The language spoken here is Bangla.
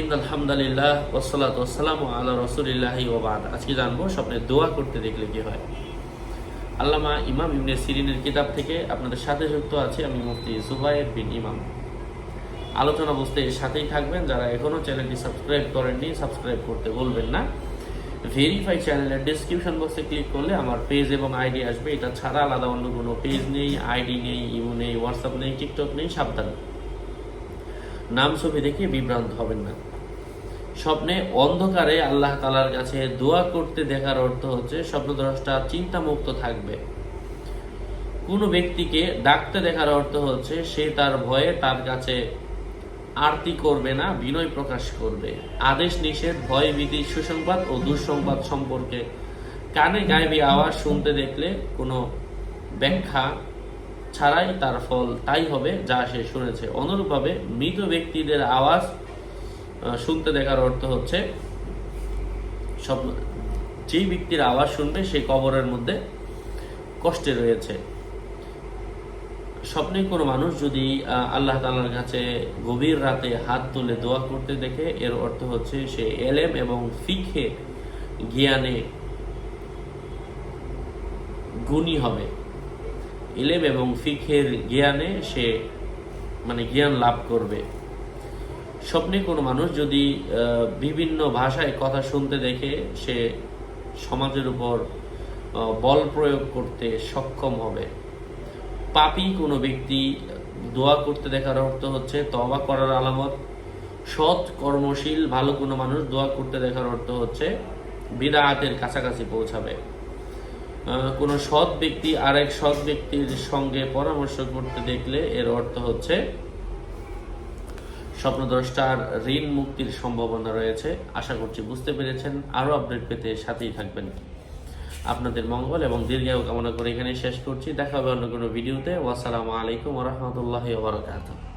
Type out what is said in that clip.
ইন আলহামদুলিল্লাহ ওসলাত ওসালাম আল্লাহ রসুলিল্লাহি ওবাদ আজকে জানব, স্বপ্নে দোয়া করতে দেখলে কি হয়? আল্লামা ইমাম ইবনে সিরিনের কিতাব থেকে আপনাদের সাথে যুক্ত আছে আমি মুফতি জুবাইর বিন ইমাম। আলোচনা বুঝতে সাথেই থাকবেন। যারা এখনও চ্যানেলটি সাবস্ক্রাইব করেননি, সাবস্ক্রাইব করতে বলবেন না। ভেরিফাই চ্যানেলের ডিসক্রিপশন বক্সে ক্লিক করলে আমার পেজ এবং আইডি আসবে। এটা ছাড়া আলাদা অন্য কোনো পেজ নেই আইডি নেই ইমো নেই হোয়াটসঅ্যাপ নেই টিকটক নেই, সাবধান। নাম ছবি দেখে বিভ্রান্ত হবেন না। স্বপ্নে অন্ধকারে আল্লাহ তালার কাছে দোয়া করতে দেখার অর্থ হচ্ছে স্বপ্নদ্রষ্টা চিন্তামুক্ত থাকবে। কোনো ব্যক্তিকে ডাকতে দেখার অর্থ হচ্ছে সে তার ভয়ে তার কাছে আরতি করবে না, বিনয় প্রকাশ করবে। আদেশ নিষেধ, ভয়, ভীতি, সুসংবাদ ও দুঃসংবাদ সম্পর্কে কানে গায়েবী আওয়াজ শুনতে দেখলে কোনো ব্যাখ্যা ছাড়াই তার ফল তাই হবে, যা সে শুনেছে। অনুরূপভাবে মৃত ব্যক্তিদের আওয়াজ শুনতে দেখার অর্থ হচ্ছে স্বপ্ন যেই ব্যক্তির আওয়াজ শুনবে, সে কবরের মধ্যে কষ্টে রয়েছে। স্বপ্নে কোনো মানুষ যদি আল্লাহ তালার কাছে গভীর রাতে হাত তুলে দোয়া করতে দেখে, এর অর্থ হচ্ছে সে এলেম এবং ফিখে জ্ঞানে গুণী হবে। ইলেম এবং ফিখের জ্ঞানে সে মানে জ্ঞান লাভ করবে। স্বপ্নে কোনো মানুষ যদি বিভিন্ন ভাষায় কথা শুনতে দেখে সে সমাজের উপর বল প্রয়োগ করতে সক্ষম হবে। পাপি কোনো ব্যক্তি দোয়া করতে দেখার অর্থ হচ্ছে তবা করার আলামত, সৎ, কর্মশীল, ভালো কোনো মানুষ দোয়া করতে দেখার অর্থ হচ্ছে বিদায়াতের কাছাকাছি পৌঁছাবে। কোনো সৎ ব্যক্তি আরেক সৎ ব্যক্তির সঙ্গে পরামর্শ করতে দেখলে এর অর্থ হচ্ছে স্বপ্নদ্রষ্টার ঋণ মুক্তির সম্ভাবনা রয়েছে। আশা করছি বুঝতে পেরেছেন। আরও আপডেট পেতে সাথেই থাকবেন। আপনাদের মঙ্গল এবং দীর্ঘায়ু কামনা করে এখানে শেষ করছি। দেখা হবে অন্য কোনো ভিডিওতে। ওয়াসালামু আলাইকুম রহমতুল্লাহ বারকাতুহ।